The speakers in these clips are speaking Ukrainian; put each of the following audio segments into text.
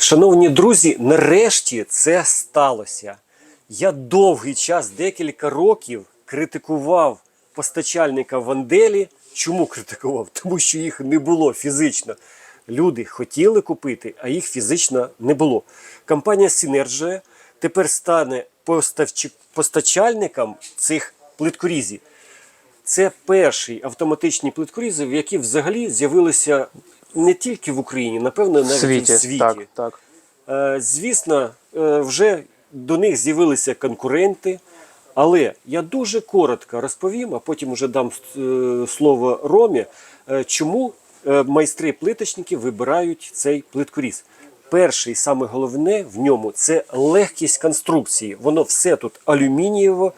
Шановні друзі, нарешті це сталося. Я довгий час, декілька років, критикував постачальника Ванделі. Чому критикував? Тому що їх не було фізично. Люди хотіли купити, а їх фізично не було. Компанія Synergia тепер стане постачальником цих плиткорізів. Це перший автоматичні плиткорізи, які взагалі з'явилися не тільки в Україні, напевно, навіть світі. і в світі. Так, так. Е, Звісно, е, вже до них з'явилися конкуренти, але я дуже коротко розповім, а потім вже дам е, слово Ромі, чому е, майстри-плиточники вибирають цей плиткоріз. Перший, саме головне в ньому це легкість конструкції. Воно все тут алюмінієво,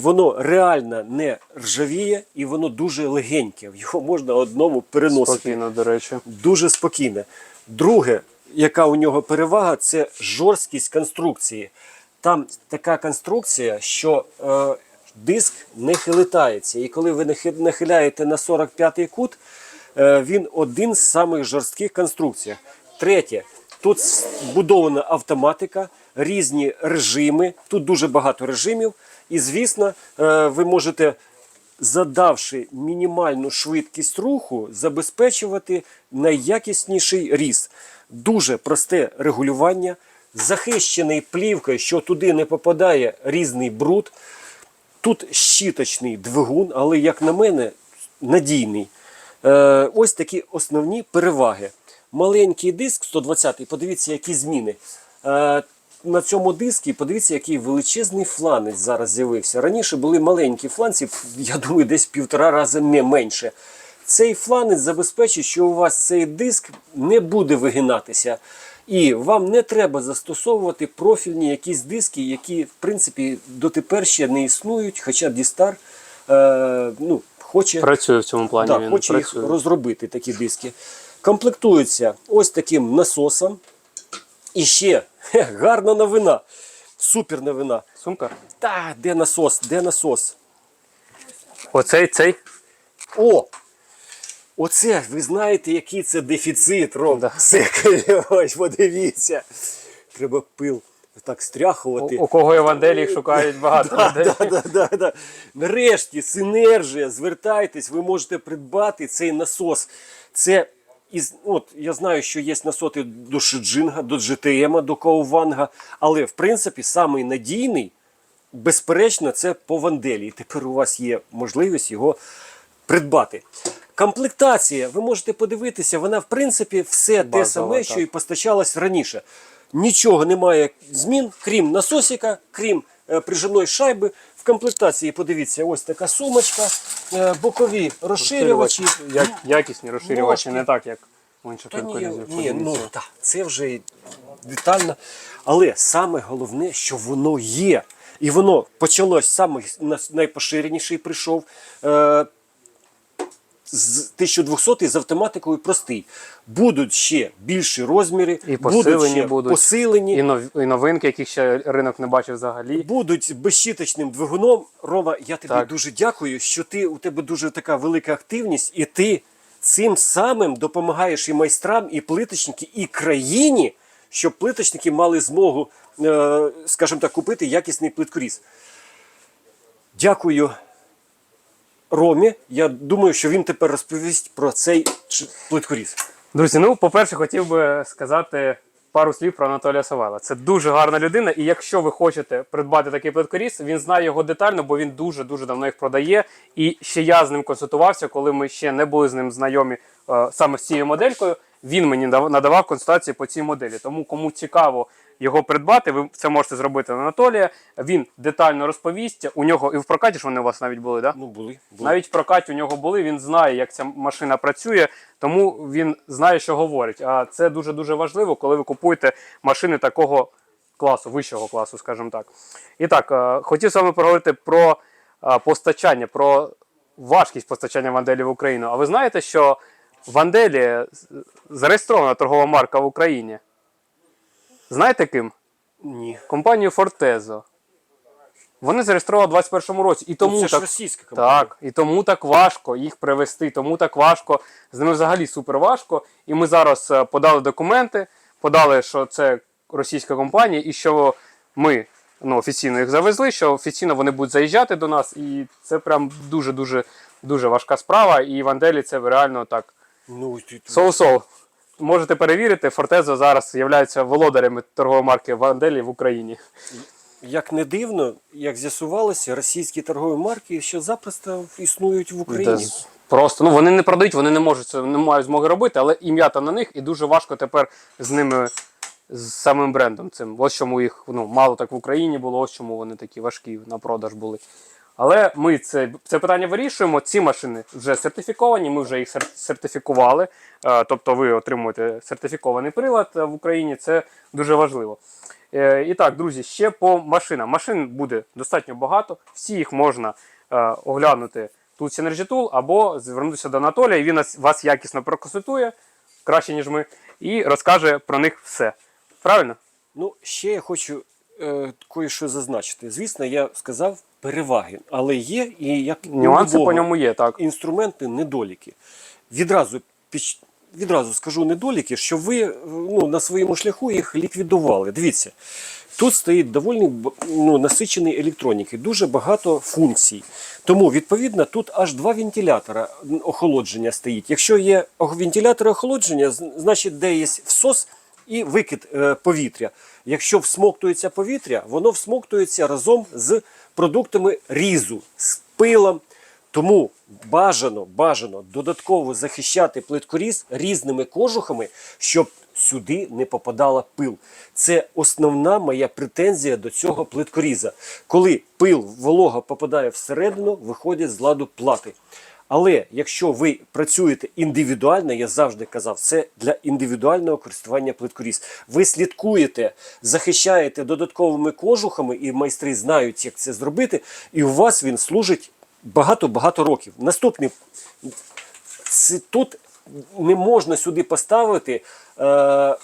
воно реально не ржавіє і воно дуже легеньке. Його можна одному переносити Спокійно, до речі. дуже спокійне. Друге, яка у нього перевага, це жорсткість конструкції. Там така конструкція, що е, диск не хилитається. І коли ви нахиляєте на 45-й кут, е, він один з самих жорстких конструкцій. Третє, тут збудована автоматика, різні режими. Тут дуже багато режимів. І, звісно, е, ви можете задавши мінімальну швидкість руху, забезпечувати найякісніший ріст. Дуже просте регулювання, захищений плівкою, що туди не попадає різний бруд. Тут щіточний двигун, але, як на мене, надійний. Е, ось такі основні переваги. Маленький диск 120 подивіться, які зміни. На цьому дискі подивіться, який величезний фланець зараз з'явився. Раніше були маленькі фланці, я думаю, десь півтора рази не менше. Цей фланець забезпечить, що у вас цей диск не буде вигинатися. І вам не треба застосовувати профільні якісь диски, які, в принципі, дотепер ще не існують, хоча Дістар е, ну, хоче Працює в цьому плані. так, він хоче працює. їх розробити, такі диски. Комплектуються ось таким насосом. І ще гарна новина. Супер новина. Сумка. Та, де насос? Де насос? Оцей цей. О! Оце, ви знаєте, який це дефіцит, Ром. Да. Це, ось, подивіться. Треба пил так стряхувати. у кого Евангелії шукають багато людей. Да, да, да, да. Нарешті, синержія, звертайтесь, ви можете придбати цей насос. Це із, от, я знаю, що є насоти до Шиджинга, до GTM, до Кауванга, але в принципі самий надійний, безперечно, це по Ванделі. І тепер у вас є можливість його придбати. Комплектація, ви можете подивитися, вона в принципі все те саме, так. що і постачалось раніше. Нічого немає змін, крім насосика, крім прижимної шайби. В комплектації подивіться, ось така сумочка, е, бокові розширювачі. Як, якісні розширювачі, Ножки. не так, як в інших Та ні, ні, ну та, це вже детально. Але саме головне, що воно є. І воно почалось саме найпоширеніший прийшов. З 1200 з автоматикою простий. Будуть ще більші розміри, І будуть посилені ще будуть. посилені, І, нов, і новинки, яких ще ринок не бачив взагалі. будуть безщіточним двигуном. Рома, я тобі Так. дуже дякую, що ти у тебе дуже така велика активність, і ти цим самим допомагаєш і майстрам, і плиточники, і країні, щоб плиточники мали змогу, е, скажімо так, купити якісний плиткоріз. Дякую. Ромі, я думаю, що він тепер розповість про цей плиткоріз. Друзі, ну, по-перше, хотів би сказати пару слів про Анатолія Савела. Це дуже гарна людина, і якщо ви хочете придбати такий плиткоріз, він знає його детально, бо він дуже-дуже давно їх продає. І ще я з ним консультувався, коли ми ще не були з ним знайомі е, саме з цією моделькою. Він мені дав- надавав консультації по цій моделі. Тому кому цікаво його придбати, ви це можете зробити на Анатолія. Він детально розповість. У нього і в прокаті ж вони у вас навіть були? Да? Ну, були. були. Навіть в прокаті у нього були, він знає, як ця машина працює, тому він знає, що говорить. А це дуже дуже важливо, коли ви купуєте машини такого класу, вищого класу, скажімо так. І так, е, хотів з вами поговорити про е, постачання, про важкість постачання Ванделі в Україну. А ви знаєте, що Ванделі зареєстрована торгова марка в Україні? Знаєте ким? Ні. Компанією Fortezo. Вони зареєстрували у 2021 році. І тому це ж так, російська компанія. так, і тому так важко їх привезти, тому так важко. З ними взагалі супер важко. І ми зараз е, подали документи, подали, що це російська компанія, і що ми ну, офіційно їх завезли, що офіційно вони будуть заїжджати до нас, і це прям дуже дуже важка справа. І Ванделі це реально так. Ну, ти- ти- Соу-соу. Можете перевірити, Фортезо зараз є володарями торгової марки Ванделі в Україні. як не дивно, як з'ясувалося, російські торгові марки ще запросто існують в Україні. Просто ну вони не продають, вони не можуть це не мають змоги робити, але ім'я там на них, і дуже важко тепер з ними з самим брендом. Цим ось чому їх ну мало так в Україні було, ось чому вони такі важкі на продаж були. Але ми це, це питання вирішуємо. Ці машини вже сертифіковані, ми вже їх сертифікували. Е, Тобто ви отримуєте сертифікований прилад е, в Україні. Це дуже важливо. Е, І так, друзі, ще по машинам. Машин буде достатньо багато. Всі їх можна оглянути тут Synergy Tool або звернутися до Анатолія, і він вас якісно проконсультує, краще, ніж ми, і розкаже про них все. Правильно? Ну, ще я хочу е, кое-що зазначити. Звісно, я сказав переваги, але є і як Нюанси по ньому є, так. інструменти недоліки. Відразу піч... відразу скажу недоліки, що ви е, ну, на своєму шляху їх ліквідували. Дивіться, тут стоїть доволі ну, насичений електроніки, дуже багато функцій. Тому, відповідно, тут аж два вентилятора охолодження стоїть. Якщо є вентилятори охолодження, значить, де є всос і викид е, повітря. Якщо всмоктується повітря, воно всмоктується разом з продуктами різу, з пилом. Тому бажано, бажано додатково захищати плиткоріз різними кожухами, щоб сюди не попадала пил. Це основна моя претензія до цього плиткоріза. Коли пил, волога попадає всередину, виходять з ладу плати. Але якщо ви працюєте індивідуально, я завжди казав, це для індивідуального користування плиткоріз. Ви слідкуєте, захищаєте додатковими кожухами, і майстри знають, як це зробити, і у вас він служить багато-багато років. Наступний тут не можна сюди поставити е,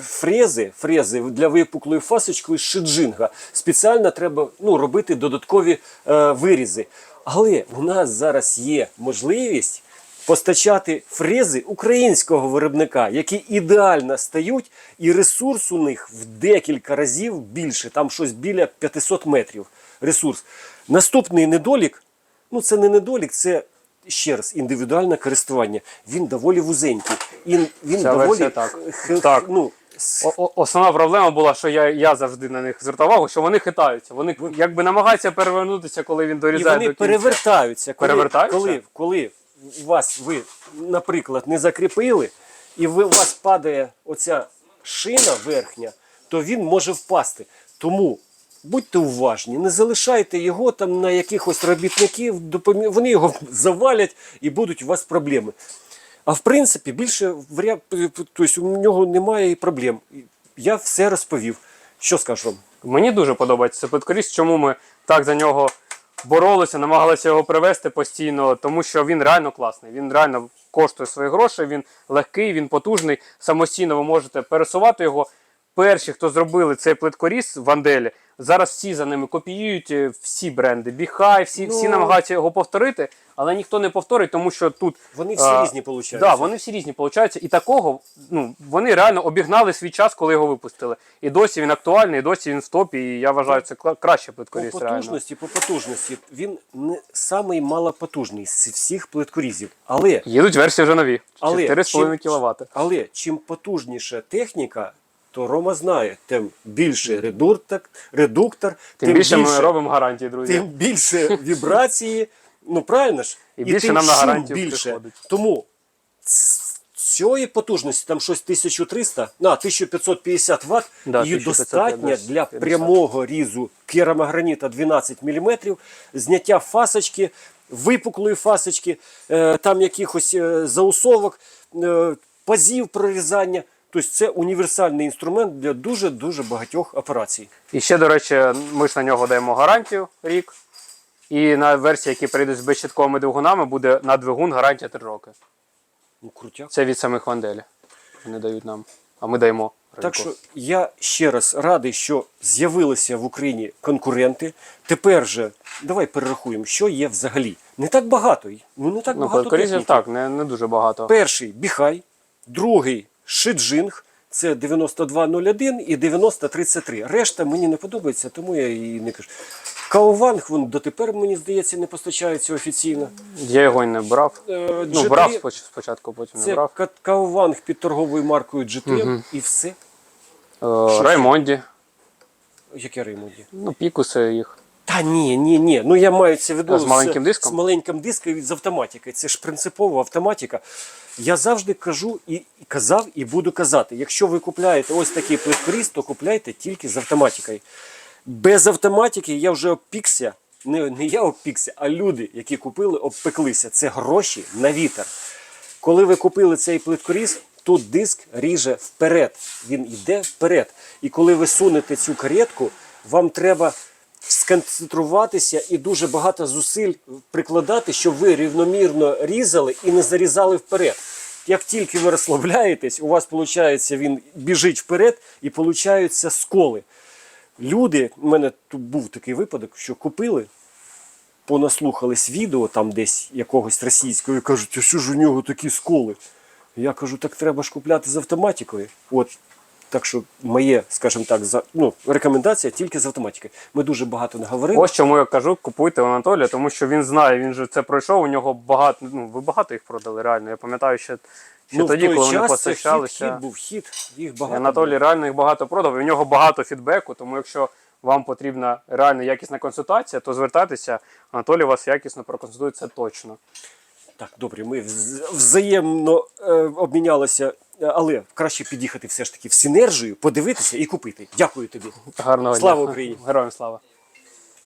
фрези, фрези для випуклої фасочки з шиджинга. Спеціально треба ну, робити додаткові е, вирізи. Але у нас зараз є можливість постачати фрези українського виробника, які ідеально стають, і ресурс у них в декілька разів більше, там щось біля 500 метрів ресурс. Наступний недолік, ну це не недолік, це ще раз індивідуальне користування. Він доволі вузенький. І він Ця доволі так. х- Так. Ну, О- о- Основна проблема була, що я, я завжди на них звертав увагу, що вони хитаються. Вони якби намагаються перевернутися, коли він І дорізає вони до кінця. перевертаються. Коли, Перевертаються? Коли, коли у вас ви, наприклад, не закріпили, і ви, у вас падає оця шина верхня, то він може впасти. Тому будьте уважні, не залишайте його там на якихось робітників, допомі- вони його завалять і будуть у вас проблеми. А в принципі, більше тобто, у нього немає проблем. Я все розповів. Що скажу? Мені дуже подобається цей подкоріст, Чому ми так за нього боролися, намагалися його привезти постійно, тому що він реально класний. Він реально коштує свої гроші, він легкий, він потужний. Самостійно ви можете пересувати його. Перші, хто зробили цей плиткоріз в Анделі, зараз всі за ними копіюють е, всі бренди. Біхай, всі, всі Ну. намагаються його повторити, але ніхто не повторить, тому що тут Вони всі а, різні получаються. Да, вони всі різні получаються. І такого, ну, вони реально обігнали свій час, коли його випустили. І досі він актуальний, і досі він в топі. І я вважаю, це краще По плиткоріз реально. по потужності він не самий малопотужний з всіх плиткорізів. Але, Їдуть версії вже нові. Але 4,5 чим- кВт. але чим потужніша техніка, то Рома знає, тим більше редуктор, редуктор Тим, більше ми робимо гарантії, друзі. тим більше вібрації. Ну правильно ж? І більше тим нам на гарантію більше. приходить. Тому цієї потужності, там щось 1300, на 1550 Вт, Да, її 1550. достатньо для прямого різу керамограніта 12 мм, зняття фасочки, випуклої фасочки, е, там якихось е, заусовок, е, пазів прорізання. Тобто це універсальний інструмент для дуже-дуже багатьох операцій. І ще, до речі, ми ж на нього даємо гарантію рік. І на версії, які прийдуть з безщитковими двигунами, буде на двигун гарантія 3 роки. Ну, крутяк. Це від самих Ванделі. Вони дають нам, а ми даємо. Так що я ще раз радий, що з'явилися в Україні конкуренти. Тепер же давай перерахуємо, що є взагалі. Не так багато. Ну не так ну, багато. так, не, не дуже багато. Перший біхай, другий шиджинг. Це 9201 і 9033. Решта мені не подобається, тому я її не кажу. Каованг, він дотепер, мені здається, не постачається офіційно. Я його й не брав. Е, Ну, G3 брав спочатку, потім не брав. ка- Каованг під торговою маркою GTM і все. Е, Раймонді, Яке Реймонді? ну, пікуси їх. Та ні, ні, ні. Ну я маю це в виду А з маленьким диском? З маленьким диском з автоматикою. Це ж принципово автоматика. Я завжди кажу і, казав, і буду казати. Якщо ви купляєте ось такий плиткоріз, то купляйте тільки з автоматикою. Без автоматики я вже обпікся. Не, не я обпікся, а люди, які купили, обпеклися. Це гроші на вітер. Коли ви купили цей плиткоріз, тут диск ріже вперед. Він йде вперед. І коли ви сунете цю каретку, вам треба сконцентруватися і дуже багато зусиль прикладати, щоб ви рівномірно різали і не зарізали вперед. Як тільки ви розслабляєтесь, у вас виходить, він біжить вперед і получаються сколи. Люди, у мене тут був такий випадок, що купили, понаслухались відео там десь якогось російського і кажуть, а що ж у нього такі сколи? Я кажу, так треба ж купляти з автоматикою. От. Так що моє, скажімо так, за, ну, рекомендація тільки з автоматикою. Ми дуже багато наговорили. Ось чому я кажу, купуйте у Анатолія, тому що він знає, він же це пройшов. У нього багато. Ну, ви багато їх продали, реально. Я пам'ятаю, ще, ще ну, тоді, в той коли вони час це хід, постачалися. хід був хід, їх багато. Анатолій було. реально їх багато продав, і в нього багато фідбеку, тому якщо вам потрібна реально якісна консультація, то звертайтеся, Анатолій вас якісно проконсультує, це точно. Так, добре, ми вз- взаємно е, обмінялися, але краще під'їхати все ж таки в синержію, подивитися і купити. Дякую тобі. Гарного Слава дня. Україні! Героям слава!